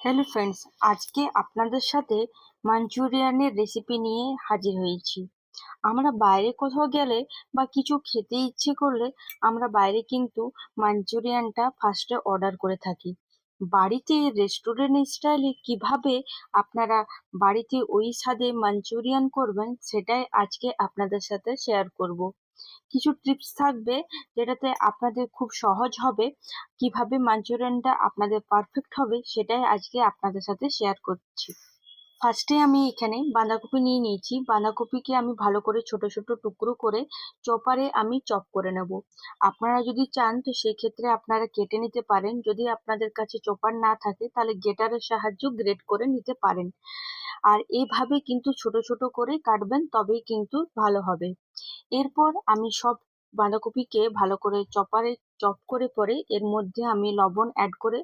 Hello friends আজকে আপনাদের সাথে মাঞ্চুরিয়ানের রেসিপি নিয়ে হাজির হয়েছি। আমরা বাইরে কোথাও গেলে বা কিছু খেতে ইচ্ছে করলে আমরা বাইরে কিন্তু মাঞ্চুরিয়ানটা ফার্স্টে অর্ডার করে থাকি। বাড়িতে রেস্টুরেন্ট স্টাইলে কীভাবে আপনারা বাড়িতে ওই স্বাদে মাঞ্চুরিয়ান করবেন, সেটাই আজকে আপনাদের সাথে শেয়ার করব। কিছু টিপস থাকবে যেটাতে আপনাদের খুব সহজ হবে। কীভাবে মাঞ্চুরিয়ানটা আপনাদের পারফেক্ট হবে সেটাই আজকে আপনাদের সাথে শেয়ার করছি। ফার্স্টে আমি এখানে বাঁধাকপি নিয়ে নিয়েছি। বাঁধাকপিকে আমি ভালো করে ছোট ছোট টুকরো করে চপারে আমি চপ করে নেব। আপনারা যদি চান তো সেক্ষেত্রে আপনারা কেটে নিতে পারেন। যদি আপনাদের কাছে চপার না থাকে তাহলে গেটারের সাহায্য গ্রেট করে নিতে পারেন। আর এইভাবে কিন্তু ছোট ছোট করে কাটবেন তবেই কিন্তু ভালো হবে। এরপর আমি সব বাঁধাকপিকে ভালো করে চপারে, চপ করে পরে এর মধ্যে আমি লবণ অ্যাড করে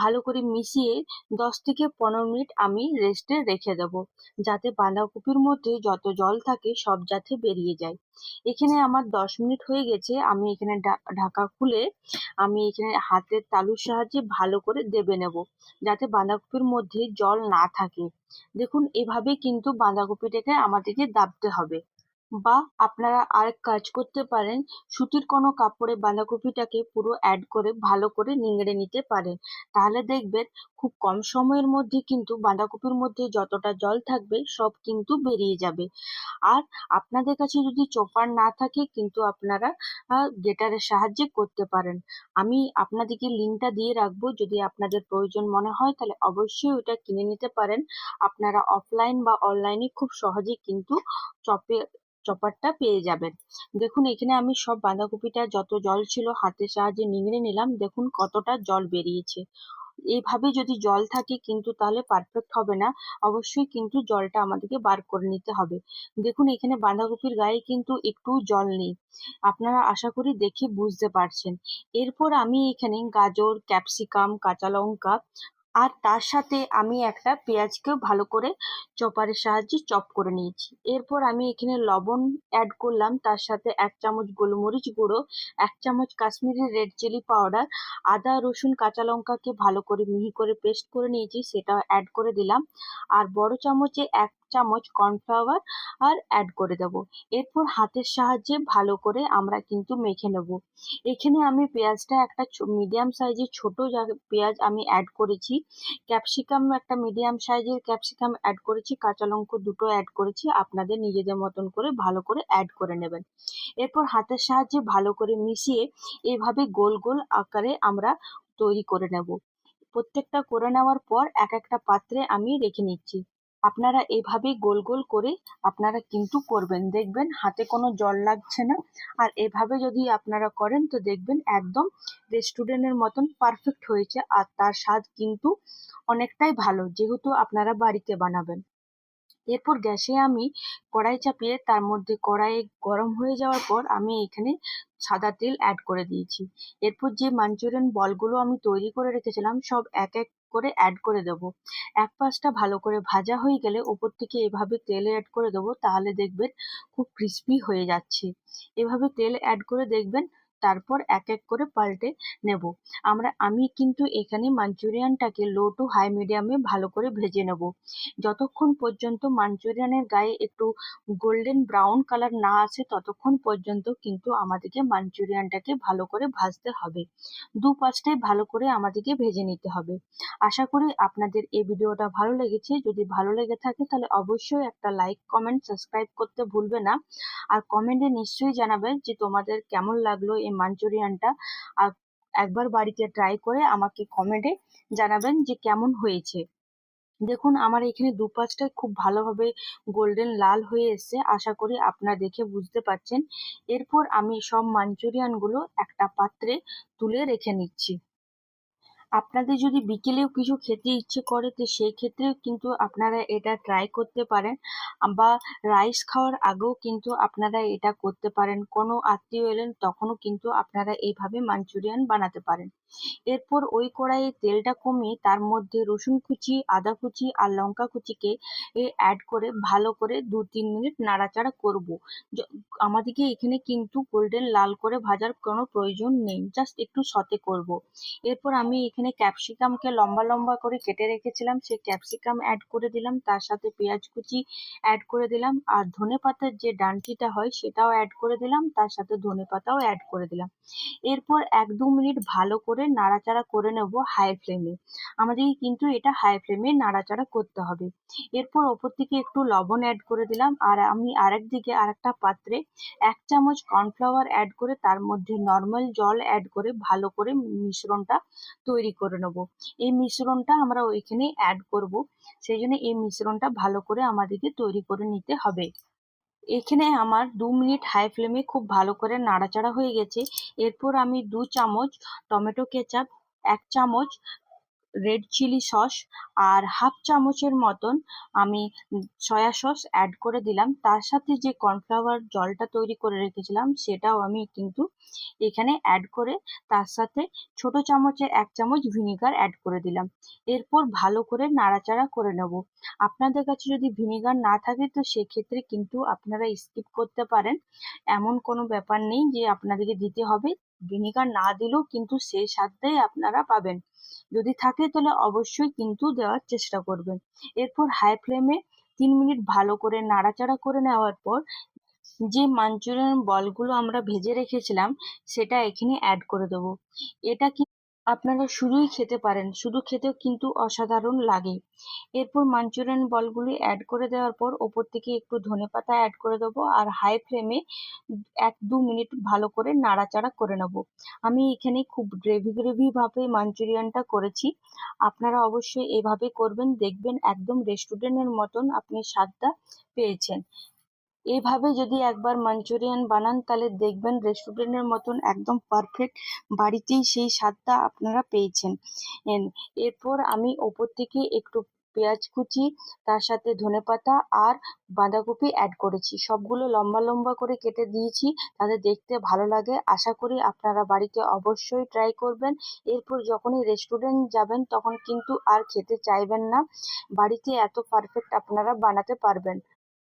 ভালো করে মিশিয়ে দশ থেকে পনেরো মিনিট আমি রেস্টে রেখে দেবো। যাতে বাঁধাকপির মধ্যে যত জল থাকে সব যাতে বেরিয়ে যায়। এখানে আমার দশ মিনিট হয়ে গেছে। আমি এখানে ঢাকা খুলে আমি এখানে হাতের তালুর সাহায্যে ভালো করে দেবে নেব। যাতে বাঁধাকপির মধ্যে জল না থাকে। দেখুন, এভাবে কিন্তু বাঁধাকপিটাকে আমাদেরকে দাবতে হবে। বা আপনারা আরেক কাজ করতে পারেন, সুতির কোনো কাপড়ে বাঁধাকপিটাকে পুরো অ্যাড করে ভালো করে নিংড়ে নিতে পারেন। তাহলে দেখবেন খুব কম সময়ের মধ্যে কিন্তু বাঁধাকপির মধ্যে যতটা জল থাকবে সব কিন্তু বেরিয়ে যাবে। আর আপনাদের কাছে যদি চোপার না থাকে কিন্তু আপনারা গেটারের সাহায্যে করতে পারেন। আমি আপনাদেরকে লিঙ্কটা দিয়ে রাখব, যদি আপনাদের প্রয়োজন মনে হয় তাহলে অবশ্যই ওটা কিনে নিতে পারেন। আপনারা অফলাইন বা অনলাইনে খুব সহজেই কিন্তু চপে চপারটা পেয়ে যাবেন। দেখুন, এখানে আমি সব বাঁধাকপিটা যত জল ছিল হাতের সাহায্যে নিংড়ে নিলাম। দেখুন, কতটা জল বেরিয়েছে। এইভাবে যদি জল থাকে কিন্তু তাহলে পারফেক্ট হবে না। অবশ্যই কিন্তু জলটা আমাদেরকে বার করে নিতে হবে। দেখুন, এখানে বাঁধাকপির গায়ে কিন্তু একটু জল নেই। আপনারা আশা করি দেখে বুঝতে পারছেন। এরপর আমি এখানে গাজর, ক্যাপসিকাম, কাঁচা লঙ্কা আর তার সাথে আমি একটা পেঁয়াজকেও ভালো করে চপারের সাহায্যে চপ করে নিয়েছি। এরপর আমি এখানে লবণ অ্যাড করলাম, তার সাথে এক চামচ গোলমরিচ গুঁড়ো, এক চামচ কাশ্মীরি রেড চিলি পাউডার আদা, রসুন, কাঁচা লঙ্কাকে ভালো করে মিহি করে পেস্ট করে নিয়েছি সেটা অ্যাড করে দিলাম। আর বড় চামচে এক চামচ কর্নফ্লাওয়ার আর অ্যাড করে দেব। এরপর হাতের সাহায্যে ভালো করে আমরা কিন্তু মেখে নেব। এখানে আমি পেঁয়াজটা একটা মিডিয়াম সাইজের ছোট পেঁয়াজ আমি অ্যাড করেছি। ক্যাপসিকাম একটা মিডিয়াম সাইজের ক্যাপসিকাম অ্যাড করেছি, কাঁচা লঙ্কা দুটো অ্যাড করেছি, আপনাদের নিজেদের মতন করে ভালো করে অ্যাড করে নেবেন। এরপর হাতের সাহায্যে ভালো করে মিশিয়ে এভাবে গোল গোল আকারে আমরা তৈরি করে নেব। প্রত্যেকটা করে নেওয়ার পর এক একটা পাত্রে আমি রেখে নিচ্ছি। আপনারা এভাবে গোল গোল করে আপনারা কিন্তু করবেন। দেখবেন হাতে কোনো জল লাগছে না। আর এভাবে যদি আপনারা করেন তো দেখবেন একদম রেস্টুরেন্টের মতন পারফেক্ট হয়েছে। আর তার স্বাদ কিন্তু অনেকটাই ভালো, যেহেতু আপনারা বাড়িতে বানাবেন। এরপর গ্যাসে আমি কড়াই চাপিয়ে তার মধ্যে কড়াই গরম হয়ে যাওয়ার পর আমি এখানে সাদা তেল অ্যাড করে দিয়েছি। এরপর যে মাঞ্চুরিয়ান বলগুলো আমি তৈরি করে রেখেছিলাম, সব এক এক করে অ্যাড করে দেব। এক পাশটা ভালো করে ভাজা হয়ে গেলে ওপর থেকে এভাবে তেল অ্যাড করে দেবো, তাহলে দেখবেন খুব ক্রিস্পি হয়ে যাচ্ছে। এভাবে তেল অ্যাড করে দেখবেন তারপর এক এক করে পাল্টে নেব। আমরা, আমি কিন্তু এখানে মাঞ্চুরিয়ানটাকে লো টু হাই মিডিয়ামে ভালো করে ভেজে নেব। যতক্ষণ পর্যন্ত মাঞ্চুরিয়ানের গায়ে একটু গোল্ডেন ব্রাউন কালার না আসে, ততক্ষণ পর্যন্ত কিন্তু আমাদেরকে মাঞ্চুরিয়ানটাকে ভালো করে ভাজতে হবে। দু পাঁচটায় ভালো করে আমাদেরকে ভেজে নিতে হবে। আশা করি আপনাদের এই ভিডিওটা ভালো লেগেছে। যদি ভালো লেগে থাকে তাহলে অবশ্যই একটা লাইক কমেন্ট সাবস্ক্রাইব করতে ভুলবে না। আর কমেন্টে নিশ্চয়ই জানাবেন যে তোমাদের কেমন লাগল এই মাঞ্চুরিয়ানটা একবার বাড়িতে ট্রাই করে আমাকে কমেন্টে জানাবেন যে কেমন হয়েছে। দেখুন, আমার এখানে দু পাঁচটায় খুব ভালোভাবে গোল্ডেন লাল হয়ে এসছে। আশা করি আপনারা দেখে বুঝতে পারছেন। এরপর আমি সব মাঞ্চুরিয়ানগুলো একটা পাত্রে তুলে রেখে নিচ্ছি। আপনাদের যদি বিকেলেও কিছু খেতে ইচ্ছে করে, তো সেই ক্ষেত্রেও কিন্তু আপনারা এটা ট্রাই করতে পারেন। বা রাইস খাওয়ার আগেও কিন্তু আপনারা এটা করতে পারেন। কোনো আত্মীয় এলেন, তখনও কিন্তু আপনারা এইভাবে মাঞ্চুরিয়ান বানাতে পারেন। এরপর ওই কড়াইয়ে তেলটা কমিয়ে তার মধ্যে রসুন কুচি, আদা কুচি আর লঙ্কা কুচিকে অ্যাড করে ভালো করে দু তিন মিনিট নাড়াচাড়া করব। আমাদেরকে এখানে কিন্তু গোল্ডেন লাল করে ভাজার কোনো প্রয়োজন নেই। জাস্ট একটু সতে করব। এরপর আমি এখানে এখানে ক্যাপসিকামকে লম্বা লম্বা করে কেটে রেখেছিলাম সেই ক্যাপসিকাম অ্যাড করে দিলাম, তার সাথে পেঁয়াজ কুচি অ্যাড করে দিলাম, আর ধনে পাতার যে ডান্টিটা হয় সেটাও অ্যাড করে দিলাম, তার সাথে ধনে পাতাও অ্যাড করে দিলাম। এরপর এক দু মিনিট ভালো করে নাড়াচাড়া করে নেব হাই ফ্লেমে আমাদের কিন্তু এটা হাই ফ্লেমে নাড়াচাড়া করতে হবে। এরপর ওপর থেকে একটু লবণ অ্যাড করে দিলাম, আর আমি আরেক দিকে আরেকটা পাত্রে এক চামচ কর্নফ্লাওয়ার অ্যাড করে তার মধ্যে নর্মাল জল অ্যাড করে ভালো করে মিশ্রণটা তৈরি করে নেব। এই মিশ্রণটা আমরা ওইখানে অ্যাড করব। সেই জন্য এই মিশ্রণটা ভালো করে আমাদেরকে তৈরি করে নিতে হবে। এখানে আমার দু মিনিট হাই ফ্লেমে খুব ভালো করে নাড়াচাড়া হয়ে গেছে। এরপর আমি দু চামচ টমেটো কেচাপ, এক চামচ রেড চিলি সস আর হাফ চামচের মতন আমি সয়া সস অ্যাড করে দিলাম। তার সাথে যে কর্নফ্লাওয়ার জলটা তৈরি করে রেখেছিলাম, সেটাও আমি কিন্তু এখানে অ্যাড করে তার সাথে ছোট চামচে এক চামচ ভিনিগার অ্যাড করে দিলাম। এরপর ভালো করে নাড়াচাড়া করে নেব। আপনাদের কাছে যদি ভিনিগার না থাকে, তো সেক্ষেত্রে কিন্তু আপনারা স্কিপ করতে পারেন। এমন কোনো ব্যাপার নেই যে আপনাদেরকে দিতে হবে। ভিনিগার না দিলেও কিন্তু সেই স্বাদটাই আপনারা পাবেন। যদি থাকে তাহলে অবশ্যই কিন্তু দেওয়ার চেষ্টা করবেন। এরপর হাই ফ্লেমে তিন মিনিট ভালো করে নাড়াচাড়া করে নেওয়ার পর যে মাঞ্চুরিয়ান বলগুলো আমরা ভেজে রেখেছিলাম, সেটা এখানে অ্যাড করে দেবো। এটা কি আপনারা শুধুই খেতে পারেন, শুধু খেতেও কিন্তু অসাধারণ লাগে। এরপর মাঞ্চুরিয়ান বলগুলি অ্যাড করে দেওয়ার পর ওপর থেকে একটু ধনেপাতা অ্যাড করে দেবো আর হাই ফ্লেমে এক দু মিনিট ভালো করে নাড়াচাড়া করে নেব। আমি এখানে খুব গ্রেভি গ্রেভি ভাবে মাঞ্চুরিয়ানটা করেছি। আপনারা অবশ্যই এভাবে করবেন, দেখবেন একদম রেস্টুরেন্টের মতন আপনি স্বাদটা পেয়েছেন। এইভাবে যদি একবার মাঞ্চুরিয়ান বানান, তাহলে দেখবেন রেস্টুরেন্টের মতন একদম পারফেক্ট বাড়িতেই সেই স্বাদটা আপনারা পেয়েছেন। এরপর আমি ওপর থেকে একটু পেঁয়াজ কুচি, তার সাথে ধনেপাতা আর বাঁধাকপি অ্যাড করেছি। সবগুলো লম্বা লম্বা করে কেটে দিয়েছি, তাতে দেখতে ভালো লাগে। আশা করি আপনারা বাড়িতে অবশ্যই ট্রাই করবেন। এরপর যখনই রেস্টুরেন্ট যাবেন, তখন কিন্তু আর খেতে চাইবেন না। বাড়িতে এত পারফেক্ট আপনারা বানাতে পারবেন।